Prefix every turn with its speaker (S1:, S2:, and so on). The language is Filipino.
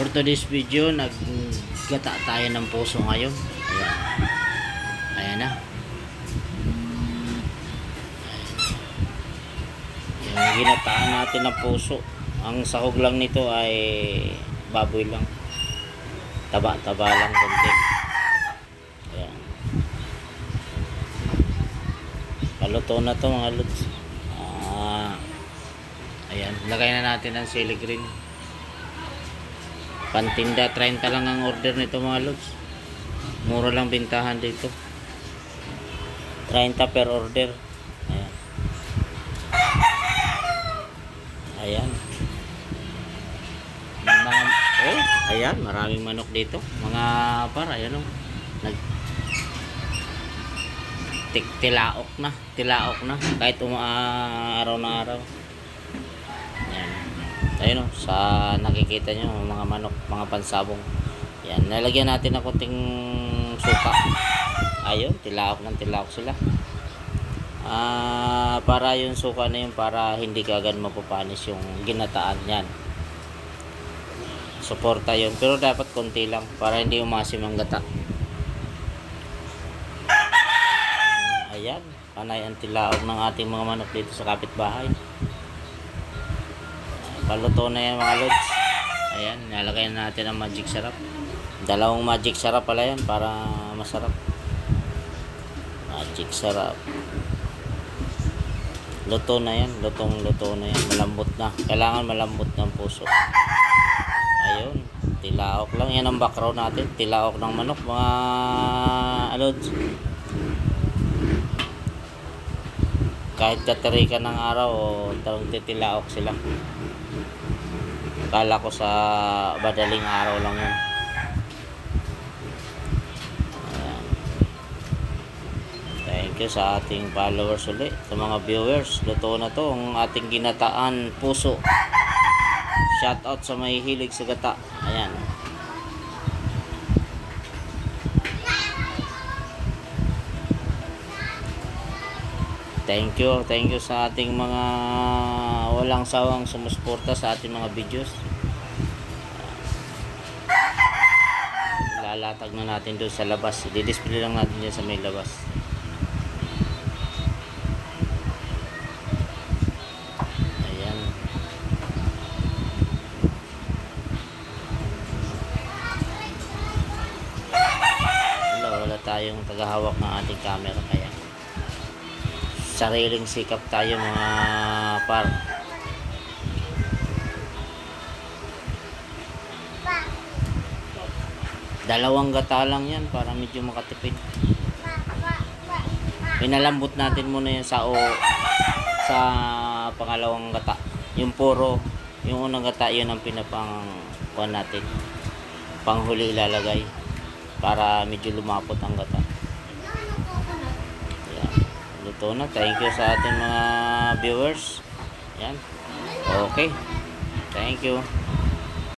S1: For today's video, naggata tayo ng puso ngayon. Ayan. Ayan na. Ayan. Yung ginataan natin ng puso. Ang sahog lang nito ay baboy lang. Taba-taba lang konti. Ayan. Paluto na to mga lods. Ah, ayan, lagay na natin ang sili green. Pantinda, 30 lang ang order nito mga lods. Mura lang bintahan dito. 30 per order. Ayan. Ayan. Mga, oh, ayan, maraming manok dito. Mga par, ayan oh. Nag, tik tilaok na, tilaok na. Kahit uma, araw na araw. Ayun oh, sa nakikita nyo, mga manok, mga pansabong. Yan, nalagyan natin ng konting suka. Ayun, tilaok ng tilaok sila. Ah, para yung suka na yun para hindi kagad mapapanis yung ginataan yan. Suporta yun, pero dapat konti lang para hindi umasim ang gata. Ayan, panay ang tilaok ng ating mga manok dito sa kapitbahay. Paluto na yan mga lods. Ayan, nalagay na natin ang magic sarap. Dalawang magic sarap pala yan para masarap. Magic sarap. Luto na yan. Lutong luto na yan. Malambot na. Kailangan malambot ng puso. Ayun. Tilaok lang. Yan ang background natin. Tilaok ng manok. Mga alods. Kahit katarikan ng araw, o tarong titilaok sila. Kala ko sa madaling araw lang yun. Ayan. Thank you sa ating followers ulit. Sa mga viewers, luto na to ang ating ginataan puso. Shout out sa may hilig sa gata. Ayan. Thank you, thank you sa ating mga walang sawang sumusuporta sa ating mga videos. Lalatag na natin doon sa labas. I-display lang natin yan sa may labas. Ayan. Wala, wala tayong tagahawak ng ating camera kaya sariling sikap tayo mga par. Dalawang gata lang yan para medyo makatipid. Pinalambot natin muna yan sa sa pangalawang gata. Yung puro, yung unang gata yun ang pinapang natin. Panghuli ilalagay para medyo lumapot ang gata. Luto na. Thank you sa ating mga viewers. Yan. Okay. Thank you.